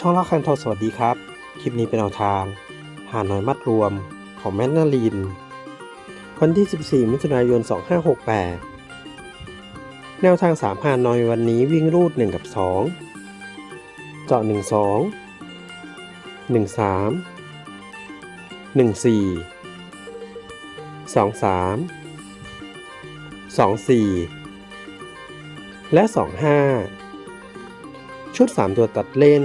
ช่องเล่าคันทอสวัสดีครับ คลิปนี้เป็นแนวทาง หาน้อยมัดรวมของแมนนาลิน วันที่ 14 มิถุนายน 2568 แนวทาง 3 หาน้อยวันนี้วิ่งรูด 1 กับ 2 เจาะ 1 2 1 3 1 4 2 3 2 4และ 2 5 ชุด 3 ตัวตัดเล่น